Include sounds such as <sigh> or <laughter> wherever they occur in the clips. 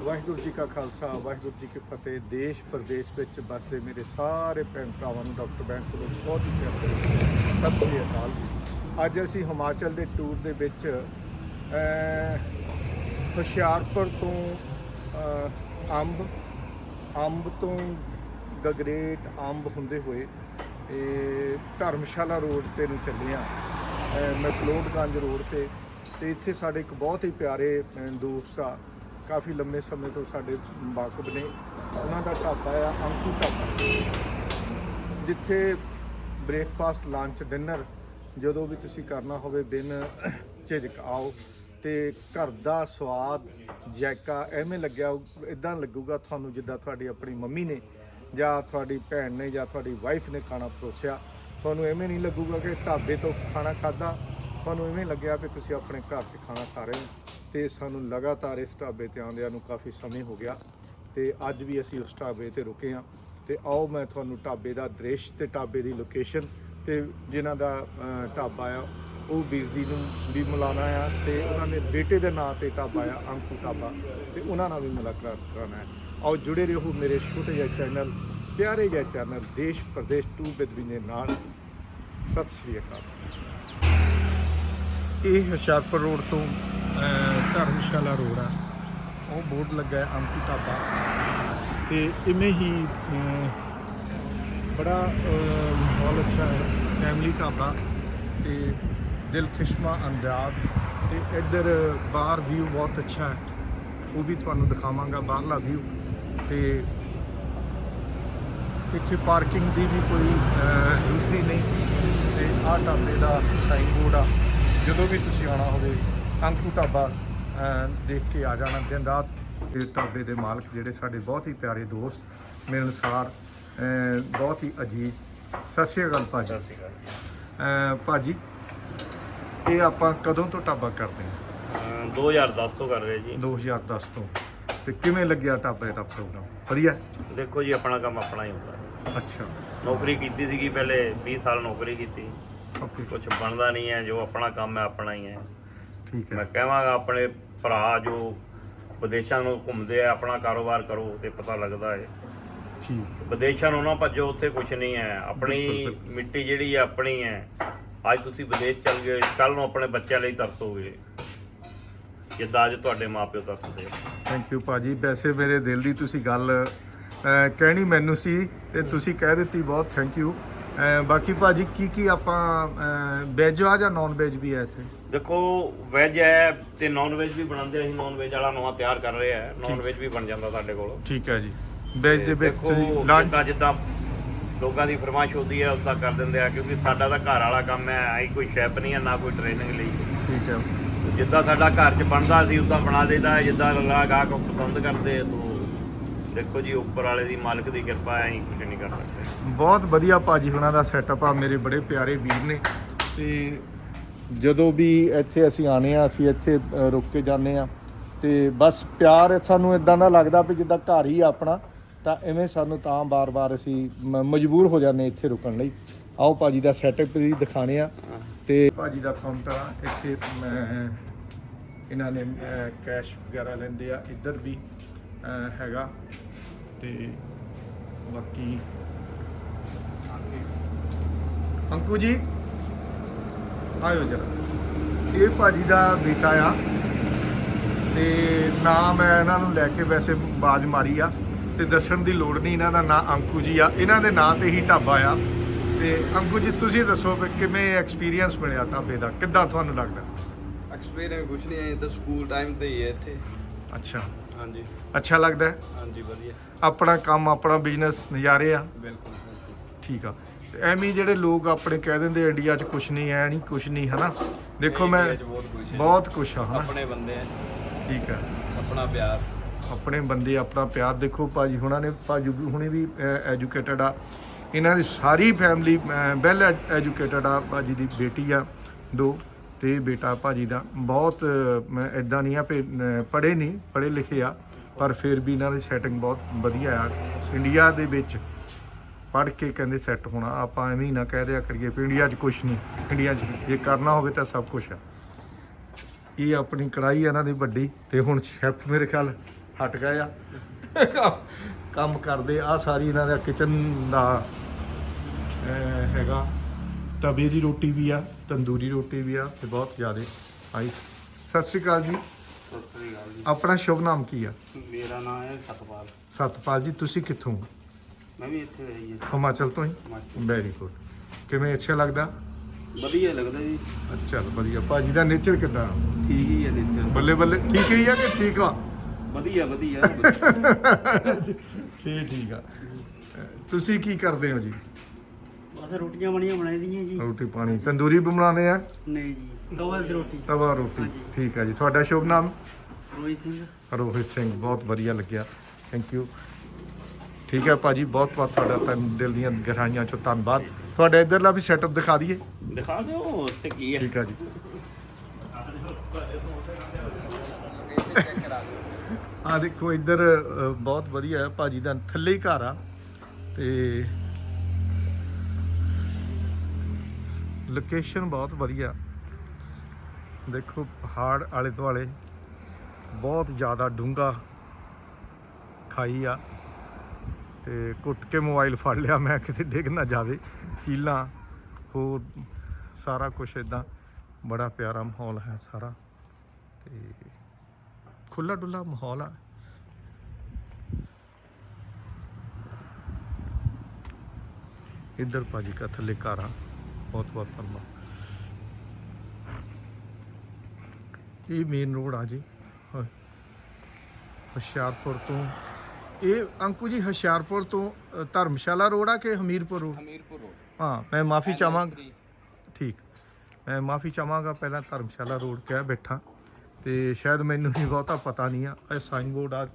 ਵਾਹਿਗੁਰੂ ਜੀ ਕਾ ਖਾਲਸਾ, ਵਾਹਿਗੁਰੂ ਜੀ ਕੀ ਫਤਿਹ। ਦੇਸ਼ ਪ੍ਰਦੇਸ਼ ਵਿੱਚ ਵਸਦੇ ਮੇਰੇ ਸਾਰੇ ਭੈਣ ਭਰਾਵਾਂ ਨੂੰ, ਡਾਕਟਰ ਬੈਂਕ ਕੋਲੋਂ ਬਹੁਤ ਹੀ ਪਿਆਰ ਸਤਿ ਸ੍ਰੀ ਅਕਾਲ ਅੱਜ ਅਸੀਂ ਹਿਮਾਚਲ ਦੇ ਟੂਰ ਦੇ ਵਿੱਚ ਹੁਸ਼ਿਆਰਪੁਰ ਤੋਂ ਅੰਬ ਅੰਬ ਤੋਂ ਗਗਰੇਟ ਅੰਬ ਹੁੰਦੇ ਹੋਏ ਇਹ ਧਰਮਸ਼ਾਲਾ ਰੋਡ ਤੇ ਨੂੰ ਚੱਲੇ ਆ ਮੈਕਲੋਡਗੰਜ ਰੋਡ ਤੇ। ਤੇ ਇੱਥੇ ਸਾਡੇ ਇੱਕ ਬਹੁਤ ਹੀ ਪਿਆਰੇ ਦੋਸਤ ਆ ਕਾਫੀ ਲੰਮੇ ਸਮੇਂ ਤੋਂ ਸਾਡੇ ਵਾਕਬ ਨੇ ਉਹਨਾਂ ਦਾ ਢਾਬਾ ਆ, ਅੰਕੂ ਢਾਬਾ। ਜਿੱਥੇ ਬ੍ਰੇਕਫਾਸਟ ਲੰਚ ਡਿਨਰ ਜਦੋਂ ਵੀ ਤੁਸੀਂ ਕਰਨਾ ਹੋਵੇ ਦਿਨ, ਝਿਜਕ ਆਓ ਤੇ ਘਰ ਦਾ ਸਵਾਦ, ਜੈਕਾ ਐਵੇਂ ਲੱਗਿਆ ਇਦਾਂ ਲੱਗੂਗਾ ਤੁਹਾਨੂੰ ਜਿੱਦਾਂ ਤੁਹਾਡੀ ਆਪਣੀ ਮੰਮੀ ਨੇ ਜਾਂ ਤੁਹਾਡੀ ਭੈਣ ਨੇ ਜਾਂ ਤੁਹਾਡੀ ਵਾਈਫ ਨੇ ਖਾਣਾ ਪਰੋਸਿਆ। ਤੁਹਾਨੂੰ ਐਵੇਂ ਨਹੀਂ ਲੱਗੂਗਾ ਕਿ ਢਾਬੇ ਤੋਂ ਖਾਣਾ ਖਾਦਾ ਤੁਹਾਨੂੰ ਐਵੇਂ ਲੱਗਿਆ ਕਿ ਤੁਸੀਂ ਆਪਣੇ ਘਰ 'ਚ ਖਾਣਾ ਖਾ ਰਹੇ ਹੋ। ਤੇ ਸਾਨੂੰ ਲਗਾਤਾਰ ਇਸ ਢਾਬੇ ਤੇ ਆਉਂਦਿਆਂ ਨੂੰ ਕਾਫੀ ਸਮੇਂ ਹੋ ਗਿਆ ਤੇ ਅੱਜ ਵੀ ਅਸੀਂ ਉਸ ਢਾਬੇ ਤੇ ਰੁਕੇ ਹਾਂ। ਤੇ ਆਓ ਮੈਂ ਤੁਹਾਨੂੰ ਢਾਬੇ ਦਾ ਦ੍ਰਿਸ਼ ਤੇ ਢਾਬੇ ਦੀ ਲੋਕੇਸ਼ਨ ਤੇ ਜਿਨ੍ਹਾਂ ਦਾ ਢਾਬਾ ਆ, ਉਹ ਵੀਰ ਜੀ ਨੂੰ ਵੀ ਮਿਲਾਉਣਾ ਆ ਤੇ ਉਹਨਾਂ ਦੇ ਬੇਟੇ ਦੇ ਨਾਂ ਤੇ ਢਾਬਾ ਆ, ਅੰਕੂ ਢਾਬਾ, ਤੇ ਉਹਨਾਂ ਨਾਲ ਵੀ ਮੁਲਾਕਾਤ ਕਰਾਉਣਾ ਹੈ। ਆਓ ਜੁੜੇ ਰਹੋ ਮੇਰੇ ਛੋਟੇ ਜਿਹੇ ਚੈਨਲ, ਪਿਆਰੇ ਜਿਹੇ ਚੈਨਲ, ਦੇਸ਼ ਪ੍ਰਦੇਸ਼ ਟੂ ਬਿਦਵੀ ਦੇ ਨਾਲ। ਸਤਿ ਸ੍ਰੀ ਅਕਾਲ। ਇਹ ਹੁਸ਼ਿਆਰਪੁਰ ਰੋਡ ਤੋਂ ਧਰਮਸ਼ਾਲਾ ਰੋਡ ਆ। ਉਹ ਬੋਰਡ ਲੱਗਾ ਹੈ ਅੰਕੂ ਢਾਬਾ ਤੇ ਇਵੇਂ ਹੀ ਬੜਾ ਮਾਹੌਲ ਅੱਛਾ ਹੈ। ਫੈਮਿਲੀ ਢਾਬਾ ਤੇ ਦਿਲਖਿਸ਼ਮਾ ਅੰਦਾਜ਼ ਤੇ ਇੱਧਰ ਬਾਹਰ ਵਿਊ ਬਹੁਤ ਅੱਛਾ ਹੈ। ਉਹ ਵੀ ਤੁਹਾਨੂੰ ਦਿਖਾਵਾਂਗਾ ਬਾਹਰਲਾ ਵਿਊ ਤੇ ਇੱਥੇ ਪਾਰਕਿੰਗ ਦੀ ਵੀ ਕੋਈ ਅਹ, ਦੂਸਰੀ ਨਹੀਂ। ਤੇ ਆਹ ਢਾਬੇ ਦਾ ਸਾਈਨ ਬੋਰਡ ਆ। ਜਦੋਂ ਵੀ ਤੁਸੀਂ ਆਉਣਾ ਹੋਵੇ ਅੰਕੂ ਢਾਬਾ ਦੇਖ ਕੇ ਆ ਜਾਣਾ ਦਿਨ ਰਾਤ। ਇਹ ਢਾਬੇ ਦੇ ਮਾਲਕ ਜਿਹੜੇ ਸਾਡੇ ਬਹੁਤ ਹੀ ਪਿਆਰੇ ਦੋਸਤ ਮਿਲਣਸਾਰ ਅਹ, ਬਹੁਤ ਹੀ ਅਜੀਜ਼। ਸਤਿ ਸ਼੍ਰੀ ਅਕਾਲ ਭਾਜੀ। ਅਹ, ਭਾਜੀ ਇਹ ਆਪਾਂ ਕਦੋਂ ਤੋਂ ਢਾਬਾ ਕਰਦੇ ਹਾਂ? ਅਹ 2010 ਤੋਂ ਕਰ ਰਹੇ ਜੀ। 2010 ਤੋਂ। ਤੇ ਕਿਵੇਂ ਲੱਗਿਆ ਢਾਬੇ ਦਾ ਪ੍ਰੋਗਰਾਮ? ਵਧੀਆ? ਦੇਖੋ ਜੀ ਆਪਣਾ ਕੰਮ ਆਪਣਾ ਹੀ ਹੁੰਦਾ। ਅੱਛਾ। ਨੌਕਰੀ ਕੀਤੀ ਸੀਗੀ ਪਹਿਲੇ 20 ਸਾਲ ਨੌਕਰੀ ਕੀਤੀ। ਕੁਝ ਬਣਦਾ ਨਹੀਂ ਹੈ ਜੋ ਆਪਣਾ ਕੰਮ ਹੈ ਆਪਣਾ ਹੀ ਹੈ। ਠੀਕ ਮੈਂ ਹੈ ਕਹਾਂਗਾ ਆਪਣੇ ਭਰਾ ਜੋ ਵਿਦੇਸ਼ਾਂ ਨੂੰ ਘੁੰਮਦੇ ਆ ਆਪਣਾ ਕਾਰੋਬਾਰ ਕਰੋ ਤੇ ਪਤਾ ਲੱਗਦਾ ਹੈ ਠੀਕ ਵਿਦੇਸ਼ਾਂ ਨੂੰ ਨਾ ਭੱਜੋ ਉੱਥੇ ਕੁਝ ਨਹੀਂ ਹੈ। ਆਪਣੀ। ਮਿੱਟੀ ਜਿਹੜੀ ਹੈ ਆਪਣੀ ਹੈ। ਅੱਜ ਤੁਸੀਂ ਵਿਦੇਸ਼ ਚੱਲ ਗਏ ਕੱਲ ਨੂੰ ਆਪਣੇ ਬੱਚਿਆਂ ਲਈ ਤਰਸੋਗੇ। ਜਿੱਦਾਂ ਅੱਜ ਤੁਹਾਡੇ ਮਾਪਿਓ ਤਰਸਦੇ ਥੈਂਕ ਯੂ ਭਾਜੀ। ਵੈਸੇ ਮੇਰੇ ਦਿਲ ਦੀ ਤੁਸੀਂ ਗੱਲ ਕਹਿਣੀ ਮੈਨੂੰ ਸੀ ਤੇ ਤੁਸੀਂ ਕਹਿ ਦਿੱਤੀ ਬਹੁਤ ਥੈਂਕ ਯੂ ਬਾਕੀ ਭਾਜੀ ਕੀ ਕੀ ਆਪਾਂ ਵੈਜ ਆ ਜਾਂ ਨਾਨ ਵੈਜ ਵੀ ਹੈ ਇੱਥੇ? ਦੇਖੋ ਵੈਜ ਹੈ ਤੇ ਨਾਨ ਵੈਜ ਵੀ ਬਣਾਉਂਦੇ ਅਸੀਂ ਨਾਨ ਵੈਜ ਵਾਲਾ ਨਵਾਂ ਤਿਆਰ ਕਰ ਰਹੇ ਆ। ਨਾਨ ਵੈਜ ਵੀ ਬਣ ਜਾਂਦਾ ਸਾਡੇ ਕੋਲ। ਠੀਕ ਹੈ ਜੀ। ਵੈਜ ਦੇ ਵਿੱਚ ਤੁਸੀਂ ਲੰਚ ਜਿੱਦਾਂ ਲੋਕਾਂ ਦੀ ਫਰਮਾਇਸ਼ ਹੁੰਦੀ ਹੈ ਉਦਾਂ ਕਰ ਦਿੰਦੇ ਆ ਕਿਉਂਕਿ ਸਾਡਾ ਤਾਂ ਘਰ ਵਾਲਾ ਕੰਮ ਹੈ ਆਈ ਕੋਈ ਸ਼ੈਫ ਨਹੀਂ ਹੈ ਨਾ ਕੋਈ ਟ੍ਰੇਨਿੰਗ ਲਈ। ਠੀਕ ਹੈ। ਜਿੱਦਾਂ ਸਾਡਾ ਘਰ 'ਚ ਬਣਦਾ ਸੀ ਉਦਾਂ ਬਣਾ ਦੇਦਾ ਜਿੱਦਾਂ ਲਾ ਗਾਹਕ ਪਸੰਦ ਕਰਦੇ ਆ ਤੋ ਦੇਖੋ ਜੀ ਉੱਪਰ ਵਾਲੇ ਦੀ ਮਾਲਕ ਦੀ ਕਿਰਪਾ ਹੈ ਅਸੀਂ ਕੁਝ ਨਹੀਂ ਕਰ ਸਕਦੇ। ਬਹੁਤ ਵਧੀਆ ਭਾਜੀ ਹੁਣਾਂ ਦਾ ਸੈਟਅਪ ਆ ਮੇਰੇ ਬੜੇ ਪਿਆਰੇ ਵੀਰ ਨੇ। ਤੇ ਜਦੋਂ ਵੀ ਇੱਥੇ ਅਸੀਂ ਆਨੇ ਆ ਅਸੀਂ ਇੱਥੇ ਅ, ਰੁਕ ਕੇ ਜਾਂਦੇ ਆ ਤੇ ਬਸ ਪਿਆਰ ਸਾਨੂੰ ਇਦਾਂ ਦਾ ਲੱਗਦਾ ਵੀ ਜਿੱਦਾਂ ਘਰ ਹੀ ਆ ਆਪਣਾ ਤਾਂ ਐਵੇਂ ਸਾਨੂੰ ਤਾਂ ਬਾਰ-ਬਾਰ ਅਸੀਂ ਮ- ਮਜਬੂਰ ਹੋ ਜਾਂਦੇ ਇੱਥੇ ਰੁਕਣ ਲਈ। ਆਓ ਭਾਜੀ ਦਾ ਸੈਟਅਪ ਵੀ ਦਿਖਾਣੇ ਆ ਤੇ ਭਾਜੀ ਦਾ ਕਾਊਂਟਰ ਆ ਇੱਥੇ ਮੈਂ ਇਹਨਾਂ ਨੇ ਕੈਸ਼ ਵਗੈਰਾ ਲੈਂਦੇ ਆ। ਇੱਧਰ ਵੀ ਅ, ਹੈਗਾ। ਤੇ ਬਾਕੀ ਅੰਕੂ ਜੀ ਆਇਓ ਜਰਾ। ਇਹ ਭਾਜੀ ਦਾ ਬੇਟਾ ਆ ਤੇ ਨਾਮ ਮੈਂ ਇਹਨਾਂ ਨੂੰ ਲੈ ਕੇ ਵੈਸੇ ਬਾਜ ਮਾਰੀ ਆ ਤੇ ਦੱਸਣ ਦੀ ਲੋੜ ਨਹੀਂ ਇਹਨਾਂ ਦਾ ਨਾਂ ਅੰਕੂ ਜੀ ਆ। ਇਹਨਾਂ ਦੇ ਨਾਂ ਤੇ ਹੀ ਢਾਬਾ ਆ। ਤੇ ਅੰਕੂ ਜੀ ਤੁਸੀਂ ਦੱਸੋ ਵੀ ਕਿਵੇਂ ਐਕਸਪੀਰੀਅੰਸ ਮਿਲਿਆ ਢਾਬੇ ਦਾ? ਕਿੱਦਾਂ ਤੁਹਾਨੂੰ ਲੱਗਦਾ? ਐਕਸਪੀਰੀਅੰਸ ਕੁਛ ਨਹੀਂ ਹੈ ਇਹ ਤਾਂ ਸਕੂਲ ਟਾਈਮ ਤੇ ਹੀ ਹੈ ਇੱਥੇ। ਅੱਛਾ। ਹਾਂਜੀ। ਅੱਛਾ ਲੱਗਦਾ ਹੈ? ਹਾਂਜੀ ਵਧੀਆ। ਆਪਣਾ ਕੰਮ ਆਪਣਾ ਬਿਜ਼ਨਸ ਨਜ਼ਾਰੇ ਆ? ਬਿਲਕੁਲ ਬਿਲਕੁਲ। ਠੀਕ ਆ। ਤੇ ਐਵੇਂ ਹੀ ਜਿਹੜੇ ਲੋਕ ਆਪਣੇ ਕਹਿ ਦਿੰਦੇ ਇੰਡੀਆ 'ਚ ਕੁਝ ਨਹੀਂ ਐ ਨਹੀਂ ਕੁਝ ਨਹੀਂ ਹਨਾ? ਦੇਖੋ ਮੈਂ 'ਚ ਬਹੁਤ ਕੁਛ ਹੈ। ਬਹੁਤ ਕੁਝ ਆ ਹਨਾ? ਆਪਣੇ ਬੰਦੇ ਆ। ਠੀਕ ਹੈ ਆਪਣਾ ਪਿਆਰ। ਆਪਣੇ ਬੰਦੇ ਆਪਣਾ ਪਿਆਰ। ਦੇਖੋ ਭਾਜੀ ਹੁਣਾਂ ਨੇ ਭਾਜੀ ਹੁਣੇ ਵੀ ਐਜੂਕੇਟਡ ਆ। ਇਹਨਾਂ ਦੀ ਸਾਰੀ ਫੈਮਿਲੀ ਵੈਲ ਐਜੂਕੇਟਡ ਆ। ਭਾਜੀ ਦੀ ਬੇਟੀ ਆ ਦੋ। ਤੇ ਇਹ ਬੇਟਾ ਭਾਜੀ ਦਾ ਬਹੁਤ, ਮੈਂ ਇਦਾਂ ਨਹੀਂ ਆ ਪੇ ਪੜ੍ਹੇ ਨਹੀਂ, ਪੜ੍ਹੇ ਲਿਖੇ ਆ, ਪਰ ਫਿਰ ਵੀ ਇਹਨਾਂ ਦੀ ਸੈਟਿੰਗ ਬਹੁਤ ਵਧੀਆ ਆ। ਇੰਡੀਆ ਦੇ ਵਿੱਚ ਪੜ੍ਹ ਕੇ ਕਹਿੰਦੇ ਸੈੱਟ ਹੋਣਾ, ਆਪਾਂ ਐਵੇਂ ਹੀ ਨਾ ਕਹਿ ਦਿਆ ਕਰੀਏ ਵੀ ਇੰਡੀਆ 'ਚ ਕੁਝ ਨਹੀਂ, ਇੰਡੀਆ 'ਚ ਜੇ ਕਰਨਾ ਹੋਵੇ ਤਾਂ ਸਭ ਕੁਝ ਆ। ਇਹ ਆਪਣੀ ਕੜਾਈ ਇਹਨਾਂ ਦੀ ਵੱਡੀ ਤੇ ਹੁਣ ਸ਼ੈਫ ਮੇਰੇ ਖਿਆਲ ਹਟ ਗਏ ਆ। ਕੰਮ- ਕੰਮ ਕਰਦੇ ਆ ਸਾਰੀ ਇਹਨਾਂ ਦਾ ਕਿਚਨ ਦਾ ਹੈਗਾ। ਤਵੇ ਦੀ ਰੋਟੀ ਵੀ ਆ ਤੰਦੂਰੀ ਰੋਟੀ ਵੀ ਆ ਤੇ ਬਹੁਤ ਜ਼ਿਆਦਾ ਆਈ ਸਤਿ ਸ਼੍ਰੀ ਅਕਾਲ ਜੀ। ਸਤਿ ਸ੍ਰੀ ਅਕਾਲ ਜੀ। ਆਪਣਾ ਸ਼ੁਭ ਨਾਮ ਕੀ ਆ? ਮੇਰਾ ਨਾਮ ਹੈ ਸਤਪਾਲ। ਸਤਪਾਲ ਜੀ ਤੁਸੀਂ ਕਿੱਥੋਂ ਮੈਂ ਵੀ ਇੱਥੇ ਰਹੀ ਹਾਂ। ਹਿਮਾਚਲ ਤੋਂ ਹੀ? ਹਿਮਾਚਲ। ਵੈਰੀ ਗੁੱਡ ਕਿਵੇਂ ਅੱਛਾ ਲੱਗਦਾ? ਵਧੀਆ ਲੱਗਦਾ ਜੀ। ਅੱਛਾ ਵਧੀਆ। ਭਾਜੀ ਦਾ ਨੇਚਰ ਕਿਦਾਂ? ਠੀਕ ਹੀ ਹੈ ਨੇਚਰ ਬੱਲੇ ਬੱਲੇ ਠੀਕ ਹੀ ਆ ਕਿ ਠੀਕ ਆ? ਵਧੀਆ ਵਧੀਆ। <laughs> ਫੇਰ ਠੀਕ ਆ। ਅਹ, ਤੁਸੀਂ ਕੀ ਕਰਦੇ ਹੋ ਜੀ? ਬਸ ਰੋਟੀਆਂ ਬਣੀਆਂ ਬਣਾਈ ਦੀਆਂ ਜੀ। ਰੋਟੀ ਪਾਣੀ। ਤੰਦੂਰੀ ਵੀ ਬਣਾਉਂਦੇ ਆ? ਨਹੀਂ ਜੀ ਦੋਵਾਂ ਦੀ ਰੋਟੀ। ਤਵਾ ਰੋਟੀ। ਹਾਂਜੀ। ਠੀਕ ਆ ਜੀ। ਤੁਹਾਡਾ ਸ਼ੁਭ ਨਾਮ? ਰੋਹਿਤ ਸਿੰਘ। ਰੋਹਿਤ ਸਿੰਘ ਬਹੁਤ ਵਧੀਆ ਲੱਗਿਆ। ਥੈਂਕ ਯੂ ਠੀਕ ਹੈ ਭਾਜੀ ਬਹੁਤ ਬਹੁਤ ਤੁਹਾਡਾ ਤਨ ਦਿਲ ਦੀਆਂ ਗਹਿਰਾਈਆਂ ਚੋਂ ਧੰਨਵਾਦ। ਤੁਹਾਡਾ ਇਧਰਲਾ ਵੀ ਸੈਟਅਪ ਦਿਖਾ ਦਈਏ। ਦਿਖਾ ਦਿਓ ਉੱਥੇ ਕੀ ਹੈ ਠੀਕ ਆ ਜੀ। ਚੈੱਕ ਕਰਾ ਦਿਓ ਆ ਦੇਖੋ ਇੱਧਰ ਅ, ਬਹੁਤ ਵਧੀਆ ਹੈ। ਭਾਜੀ ਦਾ ਥੱਲੇ ਹੀ ਘਰ ਆ। ਤੇ ਲੋਕੇਸ਼ਨ ਬਹੁਤ ਵਧੀਆ। ਦੇਖੋ ਪਹਾੜ ਆਲੇ ਦੁਆਲੇ ਬਹੁਤ ਜ਼ਿਆਦਾ ਡੂੰਘਾ ਖਾਈ ਆ। ਤੇ ਕੁੱਟ ਕੇ ਮੋਬਾਈਲ ਫੜ ਲਿਆ ਮੈਂ ਕਿਤੇ ਡਿੱਗ ਨਾ ਜਾਵੇ। ਚੀਲਾਂ, ਹੋਰ ਸਾਰਾ ਕੁਝ ਇਦਾਂ ਬੜਾ ਪਿਆਰਾ ਮਾਹੌਲ ਹੈ ਸਾਰਾ। ਤੇ ਖੁੱਲਾ ਡੁੱਲਾ ਮਾਹੌਲ ਆ। ਇੱਧਰ ਭਾਜੀ ਕਾ ਥੱਲੇ ਕਾਰਾਂ ਬਹੁਤ ਬਹੁਤ ਧੰਨਵਾਦ। ਇਹ ਮੇਨ ਰੋਡ ਆ ਜੀ। ਹੁਸ਼ਿਆਰਪੁਰ ਤੋਂ। ਇਹ ਅੰਕੂ ਜੀ ਹੁਸ਼ਿਆਰਪੁਰ ਤੋਂ ਧਰਮਸ਼ਾਲਾ ਰੋਡ ਆ ਕਿ ਹਮੀਰਪੁਰ ਰੋਡ ਹਮੀਰਪੁਰ ਰੋਡ ਹਾਂ ਮੈਂ ਮਾਫੀ ਚਾਹਾਂਗਾ। ਠੀਕ। ਮੈਂ ਮਾਫੀ ਚਾਹਾਂਗਾ ਪਹਿਲਾਂ ਧਰਮਸ਼ਾਲਾ ਰੋਡ ਕਿਹਾ ਬੈਠਾ। ਤੇ ਸ਼ਾਇਦ ਮੈਨੂੰ ਵੀ ਬਹੁਤਾ ਪਤਾ ਨਹੀਂ ਆ। ਇਹ ਸਾਈਨ ਬੋਰਡ ਆ।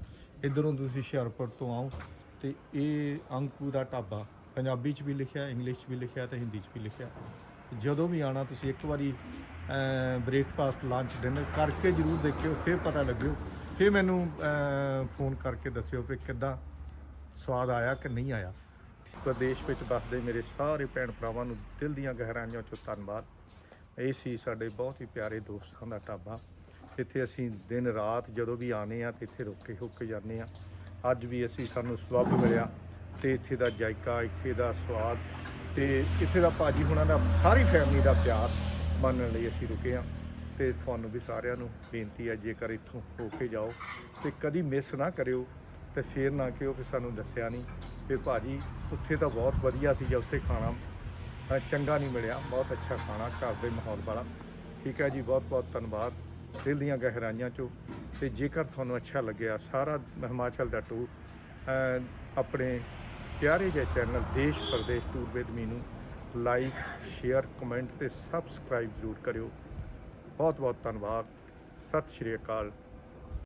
ਇਧਰੋਂ ਤੁਸੀਂ ਹੁਸ਼ਿਆਰਪੁਰ ਤੋਂ ਆਓ। ਤੇ ਇਹ ਅੰਕੂ ਦਾ ਢਾਬਾ। ਪੰਜਾਬੀ ਚ ਵੀ ਲਿਖਿਆ, ਇੰਗਲਿਸ਼ ਚ ਵੀ ਲਿਖਿਆ ਤੇ ਹਿੰਦੀ ਚ ਵੀ ਲਿਖਿਆ। ਜਦੋਂ ਵੀ ਆਣਾ ਤੁਸੀਂ ਇੱਕ ਵਾਰੀ ਬ੍ਰੇਕਫਾਸਟ ਲੰਚ ਡਿਨਰ ਕਰਕੇ ਜਰੂਰ ਦੇਖਿਓ, ਫਿਰ ਪਤਾ ਲੱਗਿਓ। ਫਿਰ ਮੈਨੂੰ ਫੋਨ ਕਰਕੇ ਦੱਸਿਓ ਕਿ ਕਿੱਦਾਂ ਸਵਾਦ ਆਇਆ ਕਿ ਨਹੀਂ ਆਇਆ। ਪ੍ਰਦੇਸ਼ ਵਿੱਚ ਵੱਸਦੇ ਮੇਰੇ ਸਾਰੇ ਭੈਣ ਭਰਾਵਾਂ ਨੂੰ ਦਿਲ ਦੀਆਂ ਗਹਿਰਾਈਆਂ ਚੋਂ ਧੰਨਵਾਦ। ਇਹ ਸੀ ਸਾਡੇ ਬਹੁਤ ਹੀ ਪਿਆਰੇ ਦੋਸਤਾਂ ਦਾ ਢਾਬਾ। ਇੱਥੇ ਅਸੀਂ ਦਿਨ ਰਾਤ ਜਦੋਂ ਵੀ ਆਨੇ ਆ ਤੇ ਇੱਥੇ ਰੁਕ ਕੇ ਹੁੱਕ ਜਾਂਦੇ ਆ ਅੱਜ ਵੀ ਅਸੀਂ ਸਾਨੂੰ ਸਬੱਬ ਮਿਲਿਆ। ਤੇ ਇੱਥੇ ਦਾ ਜਾਇਕਾ, ਇੱਥੇ ਦਾ ਸਵਾਦ ਤੇ ਇੱਥੇ ਦਾ ਭਾਜੀ ਹੁਣਾਂ ਦਾ ਸਾਰੀ ਫੈਮਿਲੀ ਦਾ ਪਿਆਰ ਮੰਨਣ ਲਈ ਅਸੀਂ ਰੁਕੇ ਆ ਤੇ ਤੁਹਾਨੂੰ ਵੀ ਸਾਰਿਆਂ ਨੂੰ ਬੇਨਤੀ ਹੈ, ਜੇਕਰ ਇੱਥੋਂ ਹੋ ਕੇ ਜਾਓ ਤੇ ਕਦੀ ਮਿਸ ਨਾ ਕਰਿਓ ਤੇ ਫੇਰ ਨਾ ਕਿਉਂ ਕਿ ਸਾਨੂੰ ਦੱਸਿਆ ਨਹੀਂ। ਤੇ ਭਾਜੀ, ਉੱਥੇ ਤਾਂ ਬਹੁਤ ਵਧੀਆ ਸੀ ਜਾਂ ਉੱਥੇ ਖਾਣਾ ਚੰਗਾ ਨਹੀਂ ਮਿਲਿਆ, ਬਹੁਤ ਅੱਛਾ ਖਾਣਾ, ਘਰ ਦੇ ਮਾਹੌਲ ਵਾਲਾ। ਠੀਕ ਹੈ ਜੀ, ਬਹੁਤ ਬਹੁਤ ਧੰਨਵਾਦ ਦਿਲ ਦੀਆਂ ਗਹਿਰਾਈਆਂ ਚੋਂ। ਤੇ ਜੇਕਰ ਤੁਹਾਨੂੰ ਅੱਛਾ ਲੱਗਿਆ, ਸਾਰਾ ਹਿਮਾਚਲ ਦਾ ਟੂਰ ਆਪਣੇ ਪਿਆਰੇ ਜਿਹੇ channel Desh Pradesh tour with ਨੂੰ ਲਾਈਕ ਸ਼ੇਅਰ ਕਮੈਂਟ ਤੇ ਸਬਸਕ੍ਰਾਈਬ ਜ਼ਰੂਰ ਕਰਿਓ। ਬਹੁਤ ਬਹੁਤ ਧੰਨਵਾਦ। ਸਤਿ ਸ਼੍ਰੀ ਅਕਾਲ।